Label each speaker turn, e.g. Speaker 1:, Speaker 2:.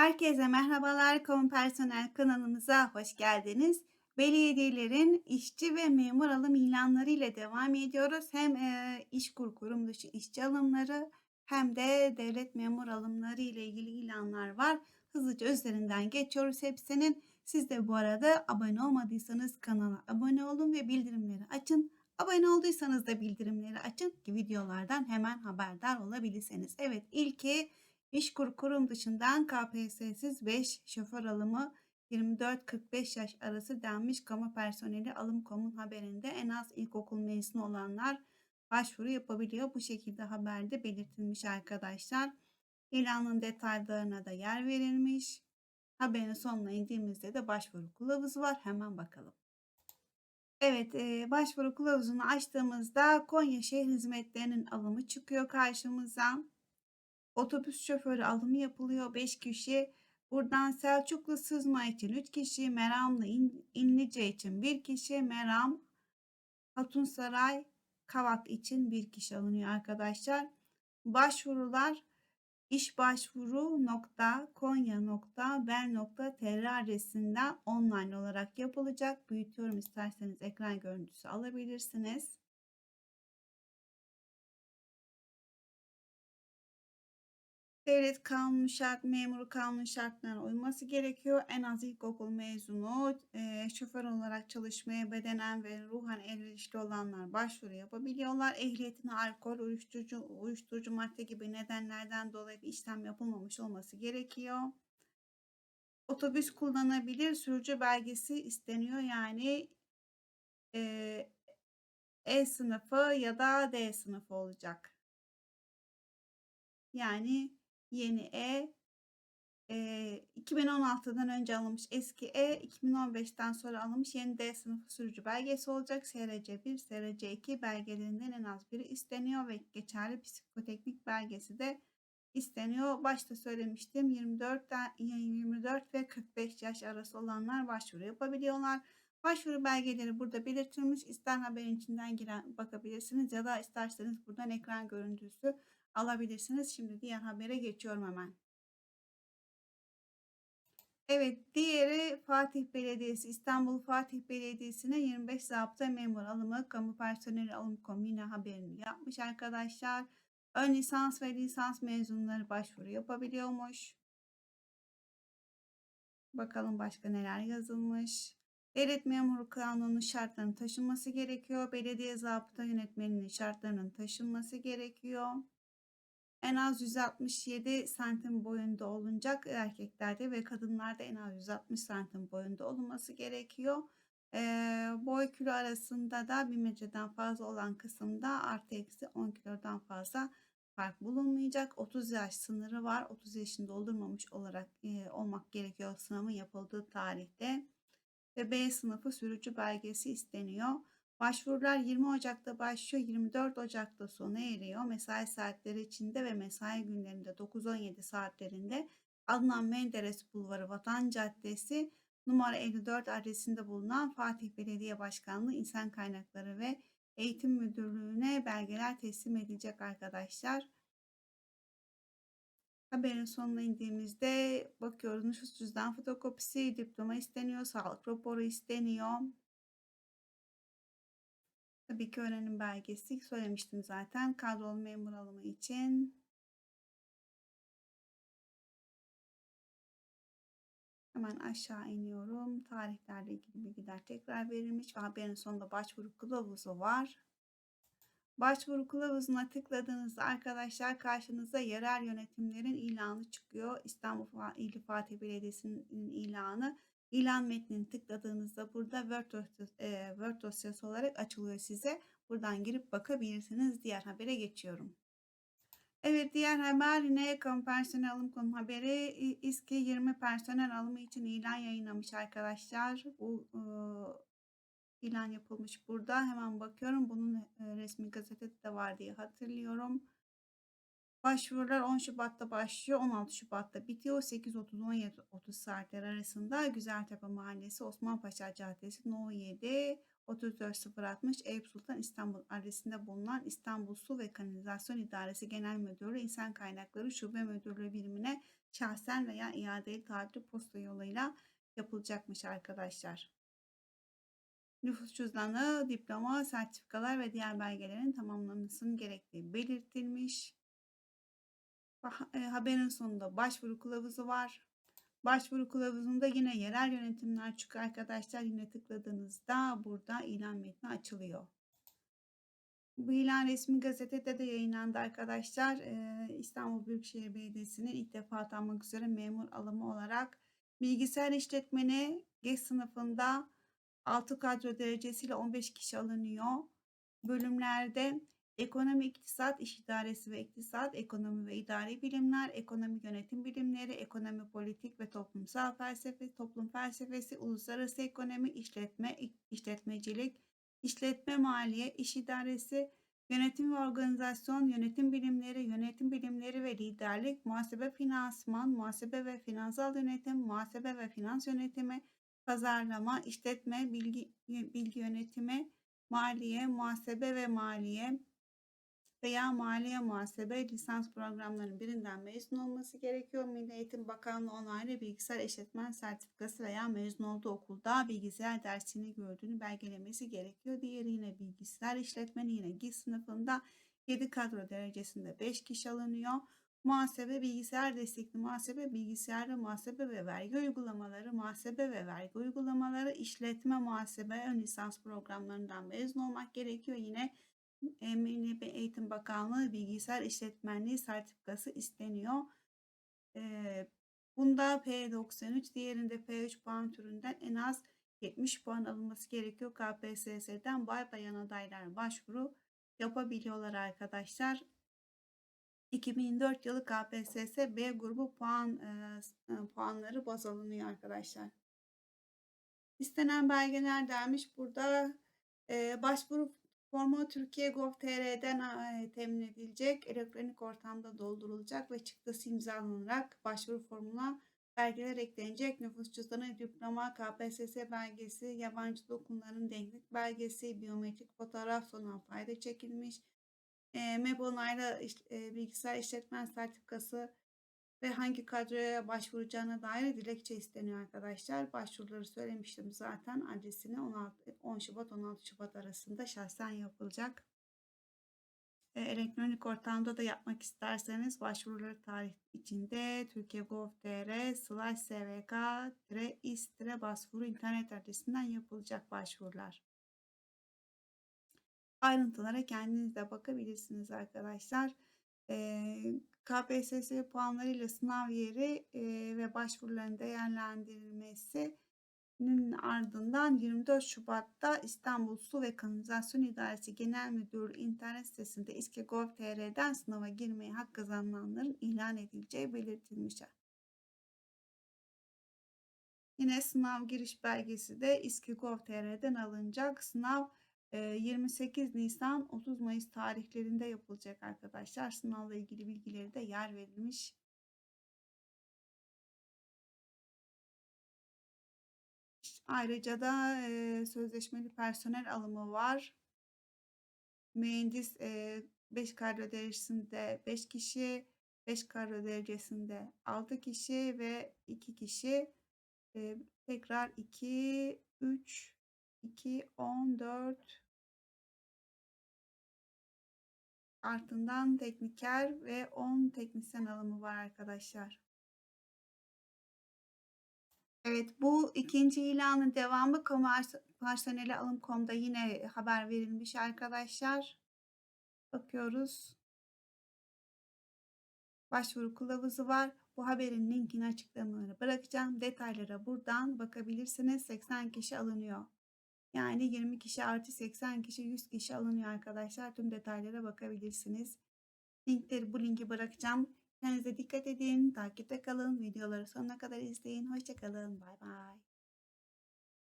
Speaker 1: Herkese merhabalar. Kamu Personel kanalımıza hoş geldiniz. Belediyelerin işçi ve memur alım ilanları ile devam ediyoruz. Hem e, İşkur kurum dışı işçi alımları hem de devlet memur alımları ile ilgili ilanlar var. Hızlıca üzerinden geçiyoruz hepsinin. Siz de bu arada abone olmadıysanız kanala abone olun ve bildirimleri açın. Abone olduysanız da bildirimleri açın ki videolardan hemen haberdar olabilirsiniz. Evet ilki İşkur kurum dışından KPSS'siz 5 şoför alımı 24-45 yaş arası denmiş kamu personeli alım komun haberinde en az ilkokul mezunu olanlar başvuru yapabiliyor. Bu şekilde haberde belirtilmiş arkadaşlar. İlanın detaylarına da yer verilmiş. Haberin sonuna indiğimizde de başvuru kılavuzu var. Hemen bakalım. Evet, başvuru kılavuzunu açtığımızda Konya Şehir Hizmetlerinin alımı çıkıyor karşımıza. Otobüs şoförü alımı yapılıyor 5 kişi. Buradan Selçuklu Sızma için 3 kişi, Meramlı İn- İnlice için 1 kişi, Meram Hatunsaray Kavak için 1 kişi alınıyor arkadaşlar. Başvurular işbaşvuru.konya.ber.tr adresinden online olarak yapılacak. Büyütüyorum isterseniz ekran görüntüsü alabilirsiniz. Devlet kanunu şart, memuru kanun şartlarına uyması gerekiyor. En az ilkokul mezunu, e, şoför olarak çalışmaya bedenen ve ruhen elverişli olanlar başvuru yapabiliyorlar. Ehliyetine alkol, uyuşturucu, uyuşturucu madde gibi nedenlerden dolayı bir işlem yapılmamış olması gerekiyor. Otobüs kullanabilir, sürücü belgesi isteniyor. Yani e, E sınıfı ya da D sınıfı olacak. Yani yeni E, eee, 2016'dan önce alınmış eski E, 2015'ten sonra alınmış yeni D sınıfı sürücü belgesi olacak. SRC1, SRC2 belgelerinden en az biri isteniyor ve geçerli psikoteknik belgesi de isteniyor. Başta söylemiştim 24, 24 ve 45 yaş arası olanlar başvuru yapabiliyorlar. Başvuru belgeleri burada belirtilmiş. İster haberin içinden giren bakabilirsiniz ya da isterseniz buradan ekran görüntüsü alabilirsiniz. Şimdi diğer habere geçiyorum hemen. Evet, diğeri Fatih Belediyesi, İstanbul Fatih Belediyesi'ne 25 zabıta memur alımı, kamu personeli alım komine haberini yapmış arkadaşlar. Ön lisans ve lisans mezunları başvuru yapabiliyormuş. Bakalım başka neler yazılmış. Devlet memuru kanunu şartlarının taşınması gerekiyor. Belediye zabıta yönetmeninin şartlarının taşınması gerekiyor. En az 167 santim boyunda olunacak erkeklerde ve kadınlarda en az 160 santim boyunda olması gerekiyor. Ee, boy kilo arasında da 1 metreden fazla olan kısımda artı eksi 10 kilodan fazla fark bulunmayacak. 30 yaş sınırı var. 30 yaşını doldurmamış olarak e, olmak gerekiyor sınavın yapıldığı tarihte. Ve B sınıfı sürücü belgesi isteniyor. Başvurular 20 Ocak'ta başlıyor, 24 Ocak'ta sona eriyor. Mesai saatleri içinde ve mesai günlerinde 9-17 saatlerinde Adnan Menderes Bulvarı Vatan Caddesi numara 54 adresinde bulunan Fatih Belediye Başkanlığı İnsan Kaynakları ve Eğitim Müdürlüğü'ne belgeler teslim edilecek arkadaşlar. Haberin sonuna indiğimizde bakıyoruz nüfus cüzdan fotokopisi, diploma isteniyor, sağlık raporu isteniyor. Tabii ki öğrenim belgesi söylemiştim zaten. Kadrolu memur alımı için. Hemen aşağı iniyorum. Tarihlerle ilgili bilgiler tekrar verilmiş ve haberin sonunda başvuru kılavuzu var. Başvuru kılavuzuna tıkladığınızda arkadaşlar karşınıza yerel yönetimlerin ilanı çıkıyor. İstanbul İl Fatih Belediyesi'nin ilanı. İlan metnini tıkladığınızda burada e, Word dosyası olarak açılıyor size. Buradan girip bakabilirsiniz. Diğer habere geçiyorum. Evet diğer haber yine kamu personel alım konu haberi. İSKİ 20 personel alımı için ilan yayınlamış arkadaşlar. Bu ilan yapılmış burada. Hemen bakıyorum. Bunun e, resmi gazetede de var diye hatırlıyorum. Başvurular 10 Şubat'ta başlıyor, 16 Şubat'ta bitiyor. 8.30-17.30 saatler arasında Güzeltepe Mahallesi, Osmanpaşa Caddesi, No 7, 34060 Eyüp Sultan İstanbul adresinde bulunan İstanbul Su ve Kanalizasyon İdaresi Genel Müdürlüğü İnsan Kaynakları Şube Müdürlüğü birimine şahsen veya iadeli taahhütlü posta yoluyla yapılacakmış arkadaşlar. Nüfus cüzdanı, diploma, sertifikalar ve diğer belgelerin tamamlanmasının gerektiği belirtilmiş. E, Haberin sonunda başvuru kılavuzu var. Başvuru kılavuzunda yine yerel yönetimler çıkıyor arkadaşlar. Yine tıkladığınızda burada ilan metni açılıyor. Bu ilan resmi gazetede de yayınlandı arkadaşlar. Ee, İstanbul Büyükşehir Belediyesi'nin ilk defa atanmak üzere memur alımı olarak bilgisayar işletmeni G sınıfında 6 kadro derecesiyle 15 kişi alınıyor. Bölümlerde ekonomi, iktisat, iş idaresi ve iktisat, ekonomi ve idari bilimler, ekonomi yönetim bilimleri, ekonomi politik ve toplumsal felsefe, toplum felsefesi, uluslararası ekonomi, işletme, işletmecilik, işletme maliye, iş idaresi, yönetim ve organizasyon, yönetim bilimleri, yönetim bilimleri ve liderlik, muhasebe finansman, muhasebe ve finansal yönetim, muhasebe ve finans yönetimi, pazarlama, işletme, bilgi, bilgi yönetimi, maliye, muhasebe ve maliye veya maliye muhasebe lisans programlarının birinden mezun olması gerekiyor. Milli Eğitim Bakanlığı onaylı bilgisayar eşitmen sertifikası veya mezun olduğu okulda bilgisayar dersini gördüğünü belgelemesi gerekiyor. Diğeri yine bilgisayar işletmeni yine GİS sınıfında 7 kadro derecesinde 5 kişi alınıyor. Muhasebe, bilgisayar destekli muhasebe, bilgisayarda muhasebe ve vergi uygulamaları, muhasebe ve vergi uygulamaları, işletme muhasebe ön lisans programlarından mezun olmak gerekiyor. Yine Milli Eğitim Bakanlığı bilgisayar işletmenliği sertifikası isteniyor. E, bunda P93, diğerinde P3 puan türünden en az 70 puan alınması gerekiyor. KPSS'den bay bayan adaylar başvuru yapabiliyorlar arkadaşlar. 2004 yılı KPSS B grubu puan e, puanları baz alınıyor arkadaşlar. İstenen belgeler dermiş. Burada e, başvuru formu Türkiye Gov.tr'den e, temin edilecek. Elektronik ortamda doldurulacak ve çıktısı imzalanarak başvuru formuna belgeler eklenecek. Nüfus cüzdanı, diploma, KPSS belgesi, yabancı dokunların denklik belgesi, biyometrik fotoğraf sona fayda çekilmiş, e, MEB onaylı iş, e, bilgisayar işletmen sertifikası ve hangi kadroya başvuracağına dair dilekçe isteniyor arkadaşlar. Başvuruları söylemiştim zaten. Adresini 16, 10 Şubat 16 Şubat arasında şahsen yapılacak. E, elektronik ortamda da yapmak isterseniz başvuruları tarih içinde Türkiye.gov.tr slash svk is başvuru internet adresinden yapılacak başvurular. Ayrıntılara kendiniz de bakabilirsiniz arkadaşlar. KPSS puanlarıyla sınav yeri ve başvuruların değerlendirilmesinin ardından 24 Şubat'ta İstanbul Su ve Kanalizasyon İdaresi Genel Müdürlüğü internet sitesinde iske.gov.tr'den sınava girmeye hak kazananların ilan edileceği belirtilmiş. Yine sınav giriş belgesi de iske.gov.tr'den alınacak. Sınav 28 Nisan 30 Mayıs tarihlerinde yapılacak arkadaşlar. Sınavla ilgili bilgileri de yer verilmiş. Ayrıca da e, sözleşmeli personel alımı var. Mühendis e, 5 kadro derecesinde 5 kişi, 5 kadro derecesinde 6 kişi ve 2 kişi. E, tekrar 2, 3, 2, 14 ardından tekniker ve 10 teknisyen alımı var arkadaşlar. Evet bu ikinci ilanın devamı personeli alım.com'da yine haber verilmiş arkadaşlar. Bakıyoruz. Başvuru kılavuzu var. Bu haberin linkini açıklamaları bırakacağım. Detaylara buradan bakabilirsiniz. 80 kişi alınıyor. Yani 20 kişi artı 80 kişi 100 kişi alınıyor arkadaşlar. Tüm detaylara bakabilirsiniz. Linkleri bu linki bırakacağım. Kendinize dikkat edin. Takipte kalın. Videoları sonuna kadar izleyin. Hoşçakalın. Bay bay.